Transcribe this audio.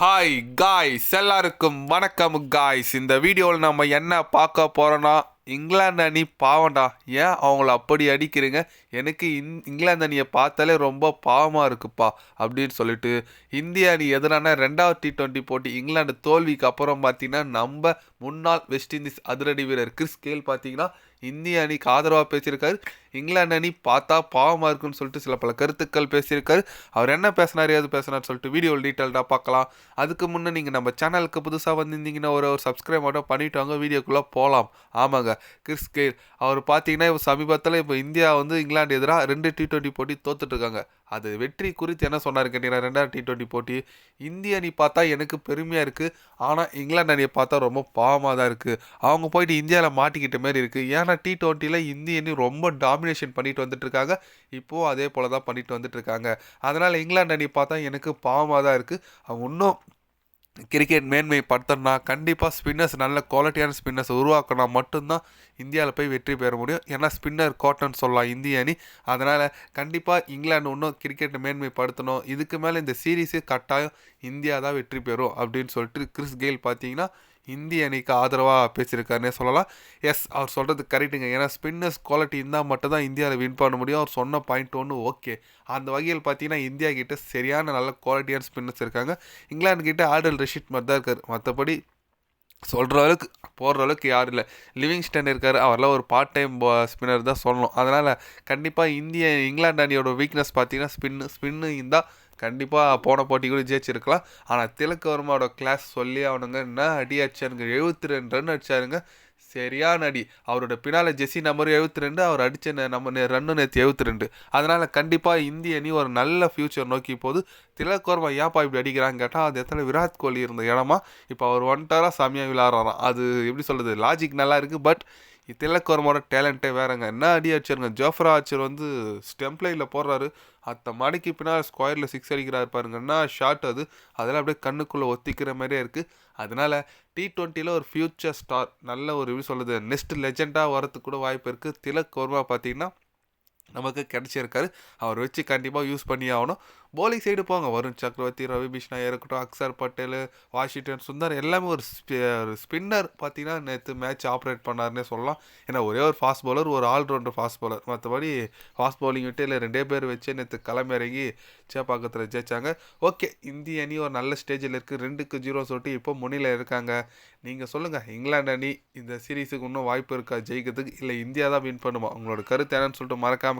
Hi guys எல்லாருக்கும் வணக்கம் guys இந்த வீடியோவில் நம்ம என்ன பார்க்க போகிறோன்னா இங்கிலாந்து அணி பாவண்டா ஏன் அவங்கள அப்படி அடிக்கிறீங்க? எனக்கு இந் இங்கிலாந்து அணியை பார்த்தாலே ரொம்ப பாவமாக இருக்குப்பா அப்படின்னு சொல்லிட்டு இந்திய அணி எதிரான ரெண்டாவது டி ட்வெண்ட்டி போட்டி இங்கிலாந்து தோல்விக்கு அப்புறம் பார்த்தீங்கன்னா நம்ம முன்னாள் வெஸ்ட் இண்டீஸ் அதிரடி வீரர் கிறிஸ் கேல் பார்த்தீங்கன்னா இந்திய அணிக்கு ஆதரவாக பேசியிருக்காரு. இங்கிலாந்து அணி பார்த்தா பாவமாக இருக்குன்னு சொல்லிட்டு சில பல கருத்துக்கள் பேசியிருக்காரு. அவர் என்ன பேசினாரு ஏது பேசினார் சொல்லிட்டு வீடியோ டீட்டெயில்டாக பார்க்கலாம். அதுக்கு முன்னே நீங்கள் நம்ம சேனலுக்கு புதுசாக வந்திருந்தீங்கன்னா ஒரு ஒரு சப்ஸ்கிரைப் மட்டும் பண்ணிவிட்டு வாங்க வீடியோக்குள்ளே போகலாம் ஆமாங்க கிறிஸ் கெயில் அவர் பார்த்தீங்கன்னா இப்போ சமீபத்தில் இப்போ இந்தியா வந்து இங்கிலாந்து எதிராக ரெண்டு டி ட்வெண்ட்டி போட்டி தோத்துட்ருக்காங்க அது வெற்றி குறித்து என்ன சொன்னார் கேட்டீங்கன்னா ரெண்டாவது டி டுவெண்ட்டி போட்டி இந்திய அணி பார்த்தா எனக்கு பெருமையாக இருக்குது ஆனால் இங்கிலாந்து அணியை பார்த்தா ரொம்ப பாவமாக தான் இருக்குது அவங்க போயிட்டு இந்தியாவில் மாட்டிக்கிட்ட மாதிரி இருக்குது ஏன்னா டி ட்வெண்ட்டியில் இந்திய அணி ரொம்ப டாமினேஷன் பண்ணிட்டு வந்துட்டுருக்காங்க. இப்போது அதே போல் தான் பண்ணிட்டு வந்துட்டுருக்காங்க. அதனால் இங்கிலாந்து அணி பார்த்தா எனக்கு பாவமாக தான் இருக்குது அவங்க இன்னும் கிரிக்கெட் மேன்மை மேன்மைப்படுத்தணும்னா கண்டிப்பாக ஸ்பின்னர்ஸ் நல்ல குவாலிட்டியான ஸ்பின்னர்ஸ் உருவாக்கினா மட்டும்தான் இந்தியாவில் போய் வெற்றி பெற முடியும். ஏன்னா ஸ்பின்னர் காட்டன் சொல்லலாம் இந்திய அணி. அதனால் கண்டிப்பாக இங்கிலாந்து இன்னும் கிரிக்கெட்டை மேன்மைப்படுத்தணும். இதுக்கு மேலே இந்த சீரீஸு கட்டாயம் இந்தியா தான் வெற்றி பெறும் அப்படின்னு சொல்லிட்டு கிறிஸ் கெயில் பார்த்தீங்கன்னா இந்தி அணிக்கு ஆதரவாக பேசியிருக்காருன்னே சொல்லலாம். எஸ் அவர் சொல்கிறது கரெக்டுங்க ஏன்னா ஸ்பின்னர்ஸ் குவாலிட்டி இருந்தால் மட்டும் தான் இந்தியாவில் வின் பண்ண முடியும். அவர் சொன்ன பாயிண்ட் ஒன்று ஓகே அந்த வகையில் பார்த்தீங்கன்னா இந்தியா கிட்ட சரியான நல்ல குவாலிட்டியான ஸ்பின்னர்ஸ் இருக்காங்க. இங்கிலாந்து கிட்ட ஆடல் ரஷீத் மாதிரி தான் இருக்கார். மற்றபடி சொல்கிற அளவுக்கு போடுற அளவுக்கு யாரும் இல்லை. லிவிங்ஸ்டன் இருக்கார். அவரெல்லாம் ஒரு பார்ட் டைம் ஸ்பின்னர் தான் சொல்லணும். அதனால் கண்டிப்பாக இந்திய இங்கிலாந்து அணியோட வீக்னஸ் பார்த்தீங்கன்னா ஸ்பின்னு ஸ்பின்னு இருந்தால் கண்டிப்பாக போன போட்டி கூட ஜெயிச்சிருக்கலாம். ஆனால் திலக்கவர்மாவோட கிளாஸ் சொல்லி அவனுங்க என்ன அடி அடிச்சாருங்க எழுபத்தி ரெண்டு ரன் அடிச்சாருங்க சரியான அடி அவரோட பின்னால் ஜெஸ்ஸி நம்பர் எழுபத்தி ரெண்டு அவர் அடித்த நம்ம ரன்னு நேற்று எழுபத்தி ரெண்டு. அதனால் கண்டிப்பாக இந்திய அணி ஒரு நல்ல ஃப்யூச்சர் நோக்கி போகுது. திலக் வர்மா ஏப்பா இப்படி அடிக்கிறான்னு கேட்டால் அது எத்தனை விராட் கோலி இருந்த இடமா? இப்போ அவர் ஒன்ட்டாராக சாமியாக விளாட்றாராம் அது எப்படி சொல்கிறது லாஜிக் நல்லா இருக்குது பட் திலக் டேலண்ட்டே வேறங்க. என்ன அடி அடிச்சாருங்க? ஜோஃப்ரா ஆச்சர் வந்து ஸ்டெம்ப் லைனில் போடுறாரு. அத்த மணிக்கு பின்னால் ஸ்கொயரில் சிக்ஸ் அடிக்கிறாரு பாருங்க. என்ன ஷாட் அது? அதெல்லாம் அப்படியே கண்ணுக்குள்ளே ஒத்திக்கிற மாதிரியே இருக்குது அதனால் டி டுவெண்ட்டியில் ஒரு ஃப்யூச்சர் ஸ்டார் நல்ல ஒரு எப்படி சொல்கிறது நெக்ஸ்ட் லெஜெண்டாக வரதுக்கு கூட வாய்ப்பு இருக்குது திலக் வர்மா பார்த்தீங்கன்னா நமக்கு கிடச்சிருக்காரு. அவர் வச்சு கண்டிப்பாக யூஸ் பண்ணி ஆகணும். போலிங் சைடு போங்க. வருண் சக்கரவர்த்தி ரவி பிஷ்ணா இருக்கட்டும் அக்சர் பட்டேல் வாஷிங்டன் சுந்தர் எல்லாமே ஒரு ஒரு ஸ்பின்னர் பார்த்தீங்கன்னா நேற்று மேட்ச் ஆப்ரேட் பண்ணார்னே சொல்லலாம். ஏன்னா ஒரே ஒரு ஃபாஸ்ட் பவுலர் ஒரு ஆல்ரவுண்டர் ஃபாஸ்ட் பவுலர் மற்றபடி ஃபாஸ்ட் பவுலிங் விட்டு இல்லை ரெண்டே பேர் வச்சு நேற்று களமிறங்கி சேப்பாக்கத்தில் ஜெயிச்சாங்க. ஓகே இந்திய அணி ஒரு நல்ல ஸ்டேஜில் இருக்குது ரெண்டுக்கு ஜீரோ சொல்லிட்டு இப்போ முன்னில் இருக்காங்க. நீங்கள் சொல்லுங்கள் இங்கிலாந்து அணி இந்த சீரீஸுக்கு இன்னும் வாய்ப்பு இருக்கா? ஜெயிக்கிறதுக்கு இல்லை இந்தியா தான் வின் பண்ணுமா? உங்களோட கருத்து என்னன்னு சொல்லிட்டு மறக்காமல்